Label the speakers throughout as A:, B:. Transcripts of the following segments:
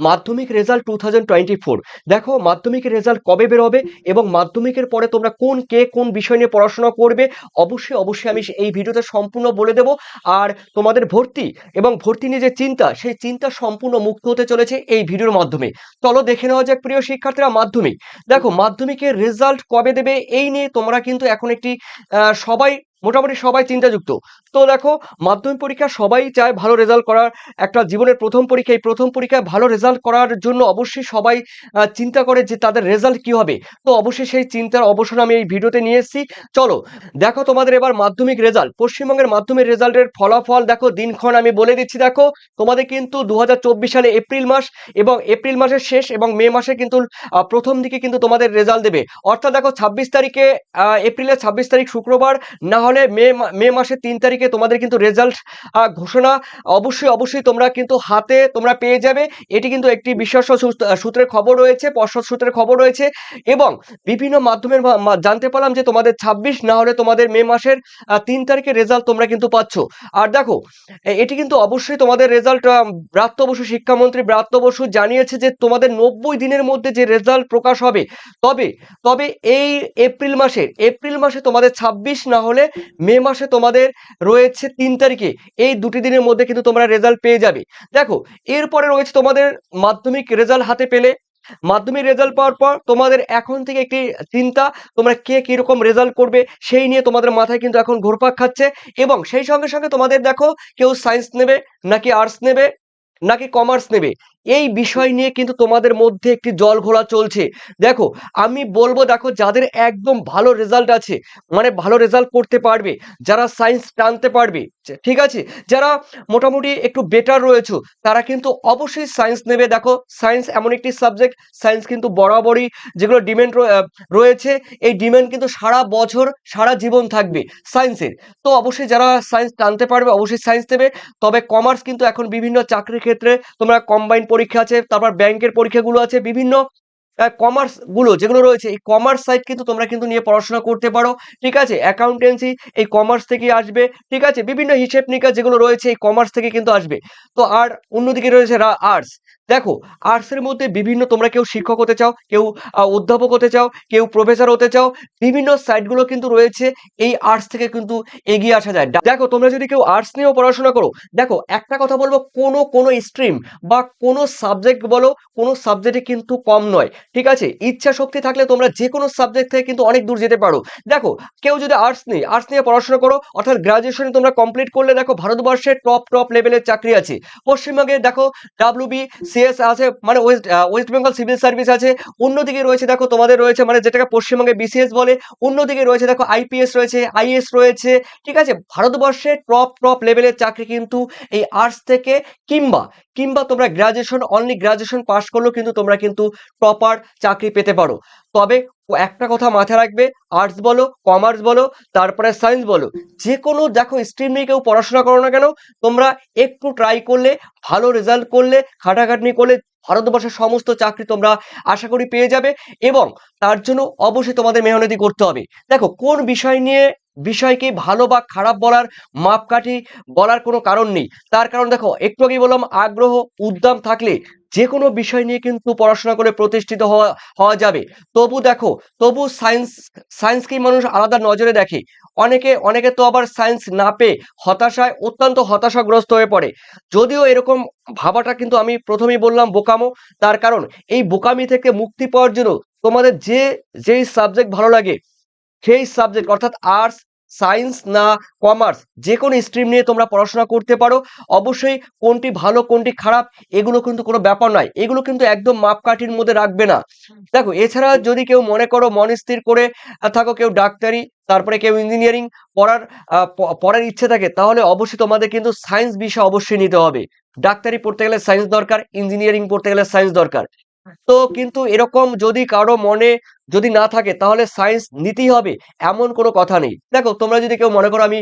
A: Madhyamik result two thousand twenty four দেখো মাধ্যমিকের result কবে বেরোবে এবং মাধ্যমিকের পরে তোমরা কোন কে কোন বিষয় নিয়ে পড়াশোনা করবে, অবশ্যই অবশ্যই আমি এই ভিডিওতে সম্পূর্ণ বলে দেব। আর তোমাদের ভর্তি এবং ভর্তি নিয়ে যে চিন্তা, সেই চিন্তা সম্পূর্ণ মুক্ত হতে চলেছে এই ভিডিওর মাধ্যমে। চলো দেখে নেওয়া যাক, প্রিয় শিক্ষার্থীরা, মাধ্যমিক। দেখো, মাধ্যমিকের রেজাল্ট কবে দেবে, এই নিয়ে তোমরা কিন্তু এখন একটি সবাই মোটামুটি সবাই চিন্তাযুক্ত। তো দেখো, মাধ্যমিক পরীক্ষা সবাই চায় ভালো রেজাল্ট করার। একটা জীবনের প্রথম পরীক্ষা, এই প্রথম পরীক্ষায় ভালো রেজাল্ট করার জন্য অবশ্যই সবাই চিন্তা করে যে তাদের রেজাল্ট কি হবে। তো অবশ্যই সেই চিন্তার অবসান আমি এই ভিডিওতে নিয়ে এসেছি। চলো, দেখো তোমাদের এবার মাধ্যমিক রেজাল্ট পশ্চিমবঙ্গের মাধ্যমিক রেজাল্টের ফলাফল দেখো, দিনক্ষণ আমি বলে দিচ্ছি, দেখো। তোমাদের কিন্তু দু হাজার চব্বিশ সালে এপ্রিল মাস এবং এপ্রিল মাসের শেষ এবং মে মাসে কিন্তু প্রথম দিকে কিন্তু তোমাদের রেজাল্ট দেবে। অর্থাৎ দেখো, ছাব্বিশ তারিখে এপ্রিলের ছাব্বিশ তারিখ শুক্রবার, না হলে মে মা- মাসের তিন তারিখে তোমাদের কিন্তু রেজাল্ট ঘোষণা। অবশ্যই অবশ্যই তোমরা কিন্তু হাতে তোমরা পেয়ে যাবে। এটি কিন্তু একটি বিশ্বাস সূত্রের খবর রয়েছে পর্ষদ সূত্রের খবর রয়েছে এবং বিভিন্ন মাধ্যমের জানতে পারলাম যে তোমাদের ছাব্বিশ, না হলে তোমাদের মে মাসের তিন তারিখে রেজাল্ট তোমরা কিন্তু পাচ্ছ। আর দেখো এটি কিন্তু অবশ্যই তোমাদের রেজাল্ট ব্রাত্য বসু, শিক্ষামন্ত্রী ব্রাত্য বসু জানিয়েছে যে তোমাদের নব্বই দিনের মধ্যে যে রেজাল্ট প্রকাশ হবে, তবে তবে এই এপ্রিল মাসের এপ্রিল মাসে তোমাদের ছাব্বিশ না হলে মে মাসে তোমাদের রয়েছে তিন তারিখে। এই দুটি দিনের মধ্যে কিন্তু তোমরা রেজাল্ট পেয়ে যাবে। দেখো, এরপরে রয়েছে তোমাদের মাধ্যমিক রেজাল্ট হাতে পেলে। মাধ্যমিক রেজাল্ট পাওয়ার পর তোমাদের এখন থেকে একটি চিন্তা, তোমরা কে কীরকম রেজাল্ট করবে সেই নিয়ে তোমাদের মাথায় কিন্তু এখন ঘোরপাক খাচ্ছে এবং সেই সঙ্গে সঙ্গে তোমাদের দেখো কেউ সায়েন্স নেবে, নাকি আর্টস নেবে, নাকি কমার্স নেবে। এই বিষয় নিয়ে কিন্তু তোমাদের মধ্যে একটি জল ঘোলা চলছে। দেখো, আমি বলব, দেখো, যাদের একদম ভালো রেজাল্ট আছে মানে ভালো রেজাল্ট করতে পারবে, যারা সায়েন্স টানতে পারবে ঠিক আছে? যারা মোটামুটি একটু বেটার রয়েছে, তারা কিন্তু অবশ্যই সায়েন্স নেবে। দেখো সায়েন্স এমন একটি সাবজেক্ট সায়েন্স কিন্তু বরাবরই যেগুলো ডিমান্ড রয়েছে, এই ডিমান্ড কিন্তু সারা বছর, সারা জীবন থাকবে সায়েন্সের তো অবশ্যই যারা সায়েন্স টানতে পারবে, অবশ্যই সায়েন্স নেবে। তবে কমার্স কিন্তু এখন বিভিন্ন চাকরির ক্ষেত্রে তোমরা কম্বাইন পরীক্ষা আছে তারপর ব্যাংকের পরীক্ষাগুলো আছে বিভিন্ন কমার্সগুলো যেগুলো রয়েছে, এই কমার্স সাইড কিন্তু তোমরা কিন্তু নিয়ে পড়াশোনা করতে পারো, ঠিক আছে? অ্যাকাউন্টেন্সি এই কমার্স থেকে আসবে, ঠিক আছে? বিভিন্ন হিসেব নিকাশ যেগুলো রয়েছে, এই কমার্স থেকে কিন্তু আসবে। তো আর অন্যদিকে রয়েছে আর্টস দেখো আর্টসের মধ্যে বিভিন্ন তোমরা কেউ শিক্ষক হতে চাও, কেউ অধ্যাপক হতে চাও, কেউ প্রফেসর হতে চাও, বিভিন্ন সাইটগুলো কিন্তু রয়েছে, এই আর্টস থেকে কিন্তু এগিয়ে আসা যায়। দেখো, তোমরা যদি কেউ আর্টস নিয়েও পড়াশোনা করো, দেখো, একটা কথা বলব, কোনো কোনো স্ট্রিম বা কোনো সাবজেক্ট বলো, কোনো সাবজেক্টে কিন্তু কম নয়। ঠিক আছে? ইচ্ছা শক্তি থাকলে তোমরা যে কোনো সাবজেক্ট থেকে কিন্তু অনেক দূর যেতে পারো। দেখো, কেউ যদি আর্টস নেই আর্টস নিয়ে পড়াশোনা করো, অর্থাৎ গ্রাজুয়েশন তোমরা কমপ্লিট করলে দেখো ভারতবর্ষের টপ টপ লেভেলের চাকরি আছে। পশ্চিমবঙ্গে দেখো ডাব্লিউবি সিএস আছে মানে west west Bengal civil service আছে। অন্যদিকে রয়েছে দেখো তোমাদের রয়েছে মানে যেটাকে পশ্চিমবঙ্গে বিসিএস বলে। অন্যদিকে রয়েছে দেখো আইপিএস রয়েছে আইএস রয়েছে, ঠিক আছে? ভারতবর্ষের টপ টপ লেভেলের চাকরি কিন্তু এই আর্টস থেকে কিংবা কিংবা তোমরা গ্রাজুয়েশন অনলি গ্রাজুয়েশন পাস করলেও কিন্তু তোমরা কিন্তু প্রপার চাকরি পেতে পারো। তবে একটা কথা মাথায় রাখবে আর্টস বলো কমার্স বলো, তারপরে সায়েন্স বলো যে কোনো দেখো স্ট্রিম নিয়ে কেউ পড়াশোনা করো না কেন, তোমরা একটু ট্রাই করলে, ভালো রেজাল্ট করলে খাটাখাটনি করলে, ভারতবর্ষের সমস্ত চাকরি তোমরা আশা করি পেয়ে যাবে এবং তার জন্য অবশ্যই তোমাদের মেহনতি করতে হবে। দেখো কোন বিষয় নিয়ে বিষয়কে ভালো বা খারাপ বলার মাপকাঠি বলার কোনো কারণ নেই। তার কারণ দেখো, একটু আগেই বললাম, আগ্রহ, উদ্যম থাকলে যে কোনো বিষয় নিয়ে কিন্তু পড়াশোনা করে প্রতিষ্ঠিত হওয়া হওয়া যাবে। তবু দেখো, তবু সায়েন্স সায়েন্সকেই মানুষ আলাদা নজরে দেখে। অনেকে অনেকে তো আবার সায়েন্স না পেয়ে হতাশায়, অত্যন্ত হতাশাগ্রস্ত হয়ে পড়ে। যদিও এরকম ভাবাটা কিন্তু আমি প্রথমেই বললাম, বোকামো। তার কারণ, এই বোকামি থেকে মুক্তি পাওয়ার জন্য তোমাদের যে, যেই সাবজেক্ট ভালো লাগে, সেই সাবজেক্ট অর্থাৎ আর্টস সায়েন্স না কমার্স যে কোনো স্ট্রিম নিয়ে তোমরা পড়াশোনা করতে পারো। অবশ্যই কোনটি ভালো, কোনটি খারাপ, এগুলো কিন্তু কোনো ব্যাপার নয়। এগুলো কিন্তু একদম মাপকাঠির মধ্যে রাখবে না। দেখো, এছাড়া যদি কেউ মনে করো মন স্থির করে থাকো, কেউ ডাক্তারি, তারপরে কেউ ইঞ্জিনিয়ারিং পড়ার পড়ার ইচ্ছে থাকে, তাহলে অবশ্যই তোমাদের কিন্তু সায়েন্স বিষয় অবশ্যই নিতে হবে। ডাক্তারি পড়তে গেলে সায়েন্স দরকার ইঞ্জিনিয়ারিং পড়তে গেলে সায়েন্স দরকার। তো কিন্তু এরকম যদি কারও মনে যদি না থাকে, তাহলে সায়েন্স নিতেই হবে, এমন কোনো কথা নেই। দেখো, তোমরা যদি কেউ মনে করো আমি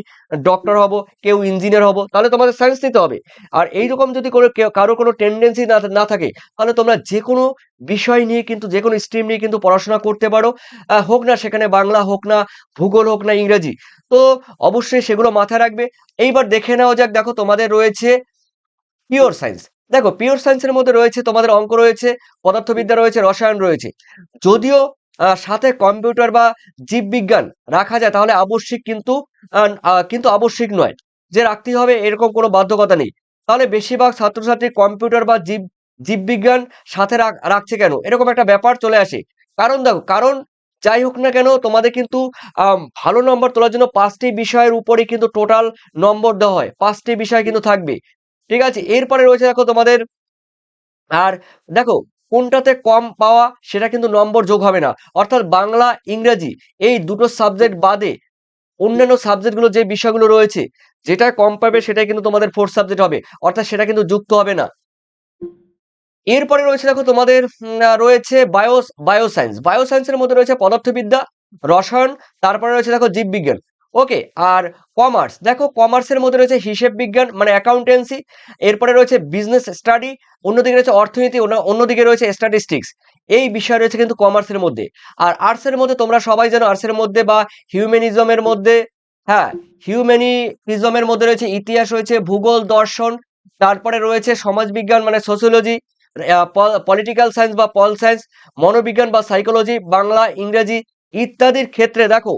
A: ডক্টর হব, কেউ ইঞ্জিনিয়ার হব, তাহলে তোমাদের সায়েন্স নিতে হবে। আর এইরকম যদি কোনো কারও কোনো টেন্ডেন্সি না না থাকে, তাহলে তোমরা যে কোনো বিষয় নিয়ে কিন্তু যে কোনো স্ট্রিম নিয়ে কিন্তু পড়াশোনা করতে পারো। হোক না সেখানে বাংলা হোক না, ভূগোল হোক না ইংরেজি। তো অবশ্যই সেগুলো মাথায় রাখবে। এইবার দেখে নেওয়া যাক, দেখো তোমাদের রয়েছে পিওর সায়েন্স দেখো পিওর সায়েন্সের মধ্যে রয়েছে, তোমাদের অঙ্ক রয়েছে, পদার্থবিদ্যা রয়েছে, রসায়ন রয়েছে। যদিও সাথে কম্পিউটার বা জীববিজ্ঞান রাখা যায়, তাহলে আবশ্যিক কিন্তু কিন্তু আবশ্যিক নয়। যে রাখতেই হবে, এরকম কোনো বাধ্যকতা নেই। তাহলে বেশিরভাগ ছাত্রছাত্রী কম্পিউটার বা জীব, জীববিজ্ঞান সাথে রাখ- রাখছে কেন? এরকম একটা ব্যাপার চলে আসে। কারণ দেখো, কারণ যাই হোক না কেন, তোমাদের কিন্তু ভালো নম্বর তোলার জন্য পাঁচটি বিষয়ের উপরে কিন্তু টোটাল নম্বর দেওয়া হয়। পাঁচটি বিষয় কিন্তু থাকবে। ঠিক আছে? এরপরে রয়েছে দেখো তোমাদের, আর দেখো কোনটাতে কম পাওয়া সেটা কিন্তু নম্বর যোগ হবে না। অর্থাৎ বাংলা, ইংরেজি এই দুটো সাবজেক্ট বাদে অন্যান্য সাবজেক্টগুলো যে বিষয়গুলো রয়েছে, যেটা কম পাবে সেটাই কিন্তু তোমাদের ফোর্থ সাবজেক্ট হবে। অর্থাৎ সেটা কিন্তু যুক্ত হবে না। এরপরে রয়েছে দেখো তোমাদের রয়েছে বায়ো বায়োসায়েন্স বায়োসায়েন্সের মধ্যে রয়েছে পদার্থবিদ্যা, রসায়ন, তারপরে রয়েছে দেখো জীববিজ্ঞান। ওকে আর কমার্স দেখো কমার্সের মধ্যে রয়েছে হিসেব বিজ্ঞান মানে অ্যাকাউন্টেন্সি এরপরে রয়েছে বিজনেস স্টাডি অন্যদিকে রয়েছে অর্থনীতি, অন্য- অন্যদিকে রয়েছে স্ট্যাটিস্টিক্স এই বিষয় রয়েছে কিন্তু কমার্সের মধ্যে। আর আর্টসের মধ্যে তোমরা সবাই জানো আর্টসের মধ্যে বা হিউম্যানিজমের মধ্যে হ্যাঁ হিউম্যানিজমের মধ্যে রয়েছে ইতিহাস, রয়েছে ভূগোল, দর্শন, তারপরে রয়েছে সমাজবিজ্ঞান মানে সোসিওলজি পলিটিক্যাল সায়েন্স বা পল সায়েন্স মনোবিজ্ঞান বা সাইকোলজি বাংলা, ইংরেজি, ইত্যাদির ক্ষেত্রে দেখো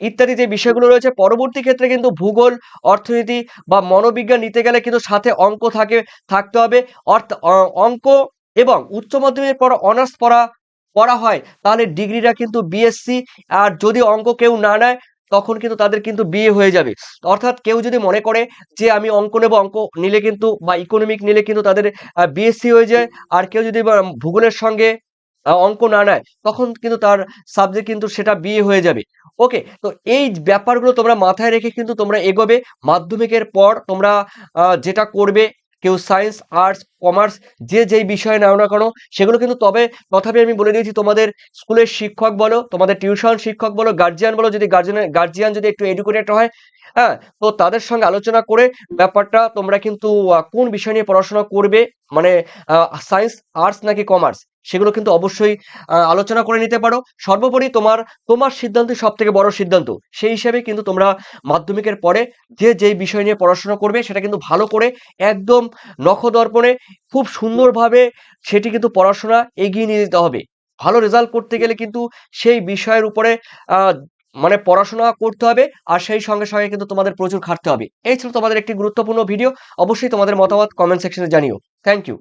A: ইত্যাদি যে বিষয়গুলো রয়েছে, পরবর্তী ক্ষেত্রে কিন্তু ভূগোল, অর্থনীতি বা মনোবিজ্ঞান নিতে গেলে কিন্তু সাথে অঙ্ক থাকে, থাকতে হবে। অর্থ- অঙ্ক এবং উচ্চ মাধ্যমিকের পর অনার্স পড়া পড়া হয়, তাহলে ডিগ্রিটা কিন্তু বিএসসি আর যদি অঙ্ক কেউ না নেয়, তখন কিন্তু তাদের কিন্তু বিয়ে হয়ে যাবে। অর্থাৎ কেউ যদি মনে করে যে আমি অঙ্ক নেব, অঙ্ক নিলে কিন্তু বা ইকোনমিক নিলে কিন্তু তাদের বিএসসি হয়ে যায়। আর কেউ যদি ভূগোলের সঙ্গে অঙ্ক না নেয়, তখন কিন্তু তার সাবজেক্ট কিন্তু সেটা বিয়ে হয়ে যাবে। ওকে তো এই ব্যাপারগুলো তোমরা মাথায় রেখে কিন্তু তোমরা এগোবে। মাধ্যমিকের পর তোমরা যেটা করবে, কেউ সায়েন্স আর্টস কমার্স যে যেই বিষয়ে নাও না কেন, সেগুলো কিন্তু তবে তথাপি আমি বলে দিয়েছি, তোমাদের স্কুলের শিক্ষক বলো, তোমাদের টিউশন শিক্ষক বলো গার্জিয়ান বলো, যদি গার্জিয়ান গার্জিয়ান যদি একটু এডুকেটেড হয় হ্যাঁ তো তাদের সঙ্গে আলোচনা করে ব্যাপারটা তোমরা কিন্তু কোন বিষয় নিয়ে পড়াশোনা করবে? মানে সায়েন্স আর্টস নাকি কমার্স সেগুলো কিন্তু অবশ্যই আলোচনা করে নিতে পারো। সর্বোপরি তোমার তোমার সিদ্ধান্তই সব থেকে বড় সিদ্ধান্ত। সেই হিসাবে কিন্তু তোমরা মাধ্যমিকের পরে যে যেই বিষয় নিয়ে পড়াশোনা করবে সেটা কিন্তু ভালো করে একদম নখদর্পণে খুব সুন্দরভাবে সেটি কিন্তু পড়াশোনা এগিয়ে নিয়ে যেতে হবে। ভালো রেজাল্ট করতে গেলে কিন্তু সেই বিষয়ের উপরে মানে পড়াশোনা করতে হবে আর সেই সঙ্গে সঙ্গে কিন্তু তোমাদের প্রচুর খাটতে হবে। এই ছিল তোমাদের একটি গুরুত্বপূর্ণ ভিডিও অবশ্যই তোমাদের মতামত কমেন্ট সেকশনে জানিও। Thank you